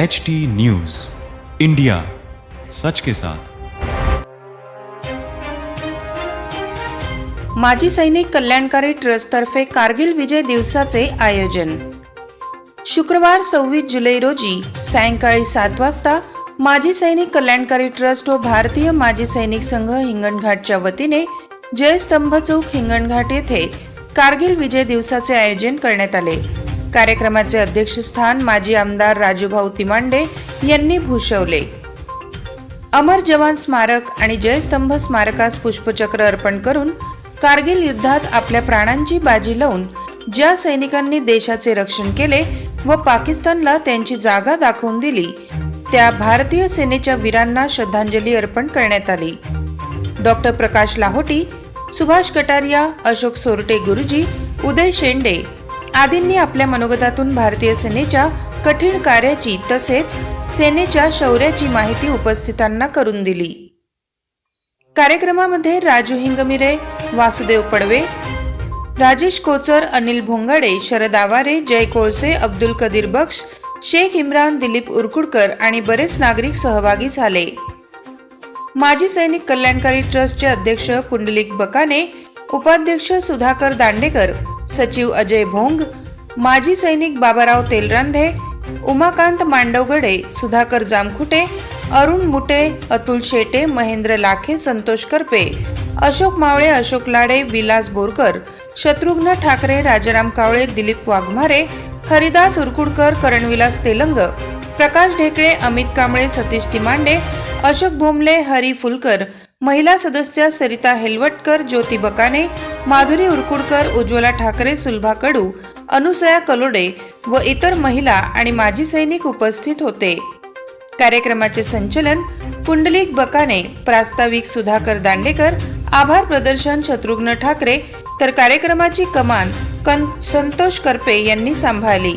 H T news India सच के साथ माजी सैनिक कल्याणकारी ट्रस्टतर्फे कारगिल विजय दिवसाचे आयोजन. शुक्रवार सव्वीस जुलै रोजी सायंकाळी सात वाजता माजी सैनिक कल्याणकारी ट्रस्ट व भारतीय माजी सैनिक संघ हिंगणघाटच्या वतीने जयस्तंभ चौक हिंगणघाट येथे कारगिल विजय दिवसाचे आयोजन करण्यात आले. कार्यक्रमाचे अध्यक्षस्थान माजी आमदार राजूभाऊ तिमांडे यांनी भूषवले. अमर जवान स्मारक आणि जयस्तंभ स्मारकास पुष्पचक्र अर्पण करून कारगिल युद्धात आपल्या प्राणांची बाजी लावून ज्या सैनिकांनी देशाचे रक्षण केले व पाकिस्तानला त्यांची जागा दाखवून दिली त्या भारतीय सेनेच्या वीरांना श्रद्धांजली अर्पण करण्यात आली. डॉक्टर प्रकाश लाहोटी सुभाष कटारिया अशोक सोरटे गुरुजी उदय शेंडे आदींनी आपल्या मनोगतातून भारतीय सेनेच्या कठीण कार्याची तसेच सेनेच्या शौर्याची माहिती उपस्थितांना करून दिली. कार्यक्रमामध्ये राजू हिंगमिरे वासुदेव पडवे राजेश कोचर अनिल भोंगाडे शरद आवारे जय कोळसे अब्दुल कदीर बक्ष शेख इम्रान दिलीप उरकुडकर आणि बरेच नागरिक सहभागी झाले. माजी सैनिक कल्याणकारी ट्रस्टचे अध्यक्ष पुंडलिक बकाने उपाध्यक्ष सुधाकर दांडेकर सचिव अजय भोंग माजी सैनिक बाबाराव तेलरांधे उमाकांत मांडवगडे सुधाकर जामखुटे अरुण मुटे अतुल शेटे महेंद्र लाखे संतोष करपे अशोक मावळे अशोक लाडे विलास बोरकर शत्रुघ्न ठाकरे राजाराम कावळे दिलीप वाघमारे हरिदास उरकुडकर करणविलास तेलंग प्रकाश ढेकळे अमित कांबळे सतीश टिमांडे अशोक भोमले हरी फुलकर महिला सदस्य सरिता हेलवटकर ज्योती बकाने माधुरी उरकुडकर उज्ज्वला ठाकरे सुलभा कडू अनुसया कलोडे व इतर महिला आणि माजी सैनिक उपस्थित होते. कार्यक्रमाचे संचलन पुंडलिक बकाने प्रास्ताविक सुधाकर दांडेकर आभार प्रदर्शन शत्रुघ्न ठाकरे तर कार्यक्रमाची कमान कं संतोष करपे यांनी सांभाळली.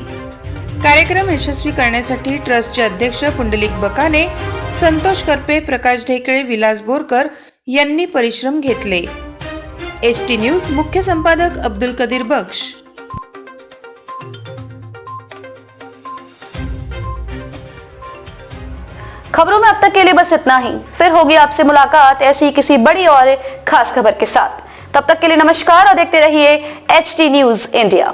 कार्यक्रम यशस्वी करण्यासाठी ट्रस्टचे अध्यक्ष पुंडलिक बकाने संतोष करपे, प्रकाश ढेकळे, विलास बोरकर यांनी परिश्रम घेतले. एच टी न्यूज़ मुख्य संपादक अब्दुल कदीर बक्ष खबरों में अब तक के लिए बस इतना ही। फिर होगी आपसे मुलाकात ऐसी किसी बड़ी और खास खबर के साथ। तब तक के लिए नमस्कार और देखते रहिए एच टी न्यूज़ इंडिया।